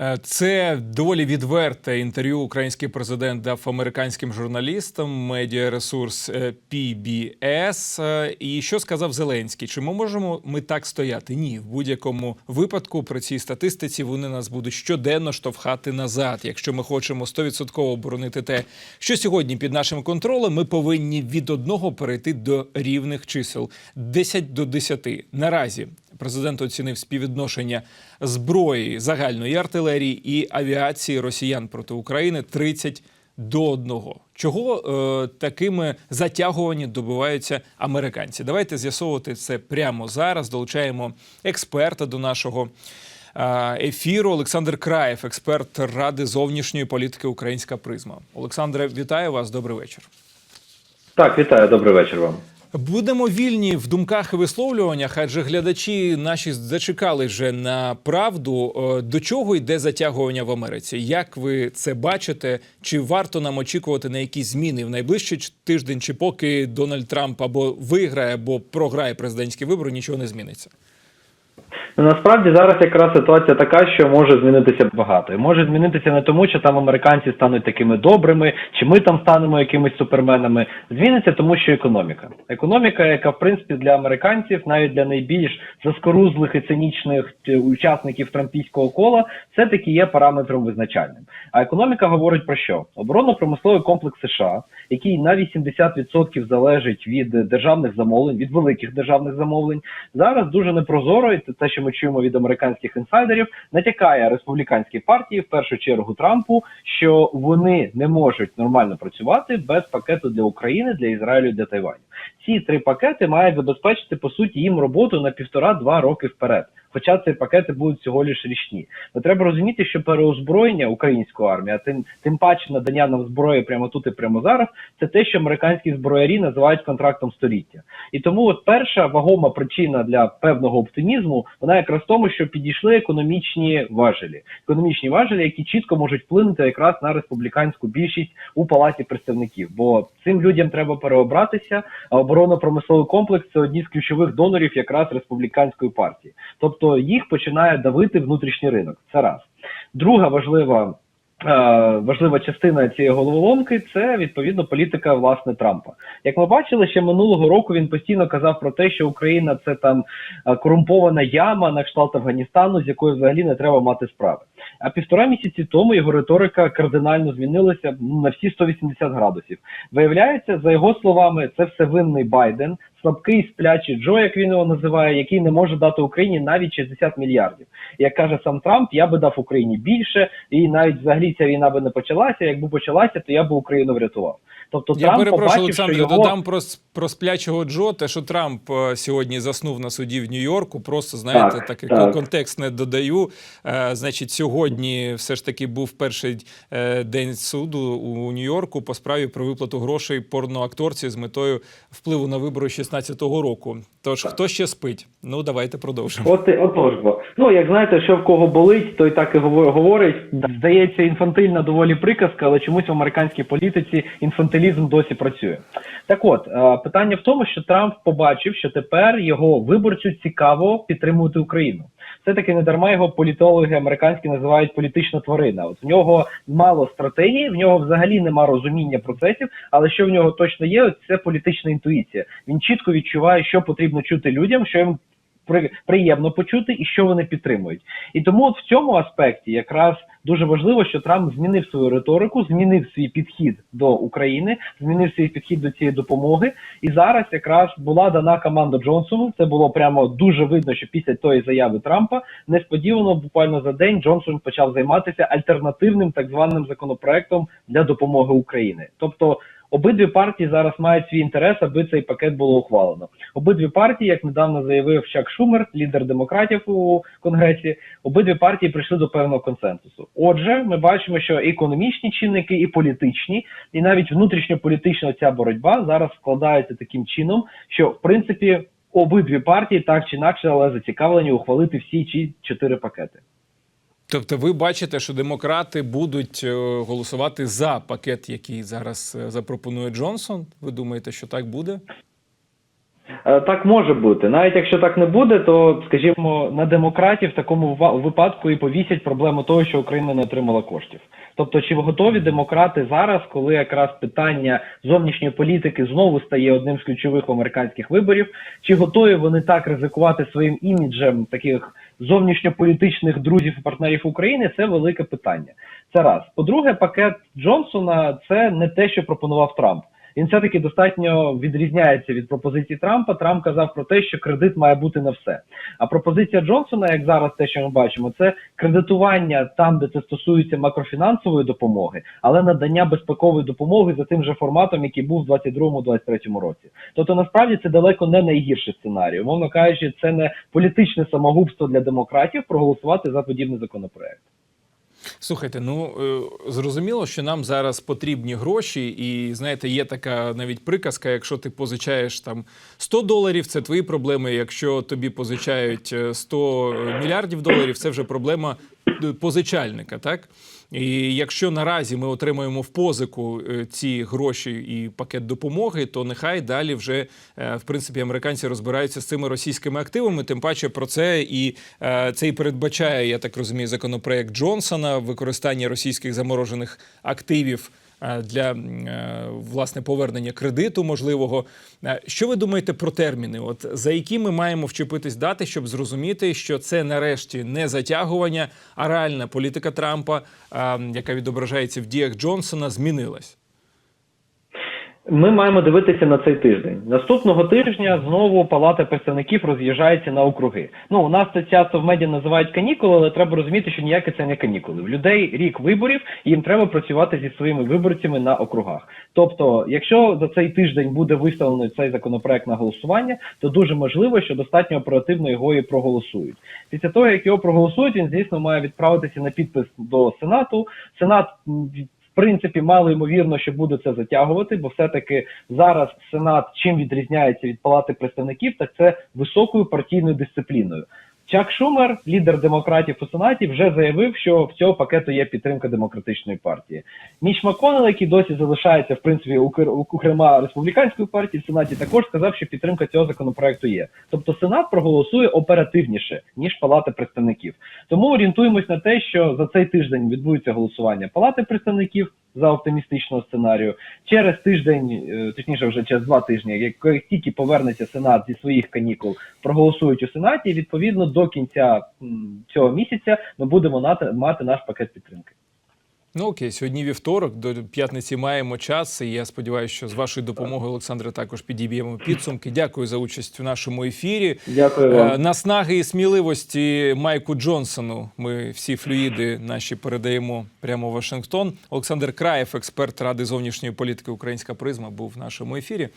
Е, Це доволі відверте інтерв'ю український президент дав американським журналістам медіаресурс PBS. Е, І що сказав Зеленський? Чи ми можемо ми так стояти? Ні, в будь-якому випадку при цій статистиці вони нас будуть щоденно штовхати назад. Якщо ми хочемо 100% оборонити те, що сьогодні під нашим контролем, ми повинні від одного перейти до рівних чисел 10 до 10. Наразі президент оцінив співвідношення зброї загальної артилерії і авіації росіян проти України 30 до 1. Чого е, такими затягуванні добиваються американці? Давайте з'ясовувати це прямо зараз. Долучаємо експерта до нашого е, ефіру. Олександр Краєв, експерт Ради зовнішньої політики Українська призма. Олександре, вітаю вас. Добрий вечір. Так, вітаю, добрий вечір вам. Будемо вільні в думках і висловлюваннях, адже глядачі наші зачекали вже на правду. Е, До чого йде затягування в Америці? Як ви це бачите? Чи варто нам очікувати на якісь зміни в найближчий тиждень, чи поки Дональд Трамп або виграє, або програє президентські вибори, нічого не зміниться? Ну, Насправді зараз якраз ситуація така, що може змінитися багато. І може змінитися не тому, що там американці стануть такими добрими, чи ми там станемо якимись суперменами. Зміниться тому, що економіка. Економіка, яка в принципі для американців, навіть для найбільш заскорузлих і цинічних е, учасників трампійського кола, все таки є параметром визначальним. А економіка говорить про що? Оборонно-промисловий комплекс США, який на 80% залежить від державних замовлень, від великих державних замовлень, зараз дуже непрозоро, і те, що ми чуємо від американських інсайдерів, натякає республіканській партії, в першу чергу Трампу, що вони не можуть нормально працювати без пакету для України, для Ізраїлю, для Тайваню. Ці три пакети мають забезпечити по суті їм роботу на півтора-два роки вперед. Хоча ці пакети будуть всього лиш річні. Но треба розуміти, що переозброєння української армії, а тим тим паче надання нам зброї прямо тут і прямо зараз, це те, що американські зброярі називають контрактом століття. І тому, от перша вагома причина для певного оптимізму, вона якраз в тому, що підійшли економічні важелі, економічні важелі, які чітко можуть вплинути якраз на республіканську більшість у палаті представників. Бо цим людям треба переобратися. А оборонно-промисловий комплекс це одні з ключових донорів якраз республіканської партії. Тобто їх починає давити внутрішній ринок. Це раз. Друга важлива. е, Важлива частина цієї головоломки це відповідно політика власне Трампа. Як ми бачили, ще минулого року він постійно казав про те, що Україна це там е, корумпована яма на кшталт Афганістану, з якою взагалі не треба мати справи. А півтора місяці тому його риторика кардинально змінилася на всі 180 градусів. Виявляється, за його словами, це все винний Байден, слабкий сплячий Джо, як він його називає, який не може дати Україні навіть 60 мільярдів. Як каже сам Трамп, я би дав Україні більше, і навіть взагалі ця війна би не почалася. Якби почалася, то я би Україну врятував. Тобто Я Трамп перепрошую, побачив, Олександре, що його... додам про, про сплячого Джо. Те, що Трамп е, сьогодні заснув на суді в Нью-Йорку. Просто знаєте, Так, так, так. контекст не додаю. Е, значить, сьогодні все ж таки був перший е, день суду у Нью-Йорку по справі про виплату грошей порноакторці з метою впливу на вибори 16-го року. Тож хто ще спить? Ну давайте продовжимо. От отож бо. Ну як знаєте, що в кого болить, той так і гово- говорить. Здається, інфантильна доволі приказка, але чомусь в американській політиці інфантилізм досі працює. Так от е, питання в тому, що Трамп побачив, що тепер його виборцю цікаво підтримувати Україну. Все таки не дарма його політологи американські називають політична тварина. От в нього мало стратегії, в нього взагалі нема розуміння процесів, але що в нього точно є, це політична інтуїція. Він чітко відчуває, що потрібно чути людям, що їм приємно почути і що вони підтримують. І тому от в цьому аспекті якраз дуже важливо, що Трамп змінив свою риторику, змінив свій підхід до України, змінив свій підхід до цієї допомоги. І зараз якраз була дана команда Джонсону. Це було прямо дуже видно, що після тої заяви Трампа несподівано, буквально за день, Джонсон почав займатися альтернативним так званим законопроектом для допомоги Україні. Тобто Обидві партії зараз мають свій інтерес, аби цей пакет було ухвалено. Обидві партії, як недавно заявив Чак Шумер, лідер демократів у конгресі, обидві партії прийшли до певного консенсусу. Отже, ми бачимо, що економічні чинники, і політичні, і навіть внутрішньополітична ця боротьба зараз складається таким чином, що в принципі обидві партії так чи інакше, але зацікавлені ухвалити всі ці чотири пакети. Тобто, ви бачите, що демократи будуть е, голосувати за пакет, який зараз е, запропонує Джонсон. Ви думаєте, що так буде? Е, Так може бути. Навіть якщо так не буде, то скажімо, на демократів в такому випадку і повісять проблему того, що Україна не отримала коштів. Тобто, чи готові демократи зараз, коли якраз питання зовнішньої політики знову стає одним з ключових американських виборів, чи готові вони так ризикувати своїм іміджем таких зовнішньополітичних друзів і партнерів України? Це велике питання. Це раз. По-друге, пакет Джонсона це не те, що пропонував Трамп. Він все-таки достатньо відрізняється від пропозиції Трампа. Трамп казав про те, що кредит має бути на все. А пропозиція Джонсона, як зараз те, що ми бачимо, це кредитування там, де це стосується макрофінансової допомоги, але надання безпекової допомоги за тим же форматом, який був в 22-23 році. Тобто, насправді це далеко не найгірший сценарій. Умовно кажучи, це не політичне самогубство для демократів проголосувати за подібний законопроект. Слухайте, ну е, зрозуміло, що нам зараз потрібні гроші, і знаєте, є така навіть приказка: якщо ти позичаєш там 100 доларів, це твої проблеми. Якщо тобі позичають е, 100 мільярдів доларів, це вже проблема е, позичальника, так? І якщо наразі ми отримуємо в позику е, ці гроші і пакет допомоги, то нехай далі вже е, в принципі американці розбираються з цими російськими активами. Тим паче про це і е, це і передбачає, я так розумію, законопроект Джонсона використання російських заморожених активів. Е, Для е, власне повернення кредиту можливого, Е, що ви думаєте про терміни? От за які ми маємо вчепитись дати, щоб зрозуміти, що це нарешті не затягування, а реальна політика Трампа, яка відображається в діях Джонсона, змінилась. Ми маємо дивитися на цей тиждень. Наступного тижня знову Палата представників роз'їжджається на округи. Ну у нас це часто в медіа називають канікули, але треба розуміти, що ніякі це не канікули. В людей рік виборів, і їм треба працювати зі своїми виборцями на округах. Тобто, якщо за цей тиждень буде виставлений цей законопроект на голосування, то дуже можливо, що достатньо оперативно його і проголосують. Після того, як його проголосують, він звісно має відправитися на підпис до Сенату. Сенат принципі, мало ймовірно, що буде це затягувати, бо все-таки зараз Сенат чим відрізняється від Палати представників, так це високою партійною дисципліною. Чак Шумер, лідер демократів у Сенаті, вже заявив, що в цього пакету є підтримка демократичної партії. Міч Маконел, який досі залишається в принципі у кер- республіканської партії в Сенаті, також сказав, що підтримка цього законопроекту є. Тобто Сенат проголосує оперативніше ніж Палата представників. Тому орієнтуємось на те, що за цей тиждень відбудеться голосування Палати представників за оптимістичного сценарію. Через тиждень, е, точніше, вже через два тижні, як тільки повернеться Сенат зі своїх канікул, проголосують у Сенаті. Відповідно, до кінця цього місяця ми будемо мати наш пакет підтримки. Ну окей, сьогодні вівторок, до п'ятниці маємо час. І я сподіваюся, що з вашою допомогою, Олександре, також підіб'ємо підсумки. Дякую за участь у нашому ефірі. Дякую Е, вам. Наснаги і сміливості Майку Джонсону. Ми всі флюїди наші передаємо прямо в Вашингтон. Олександр Краєв, експерт Ради зовнішньої політики Українська призма, був в нашому ефірі.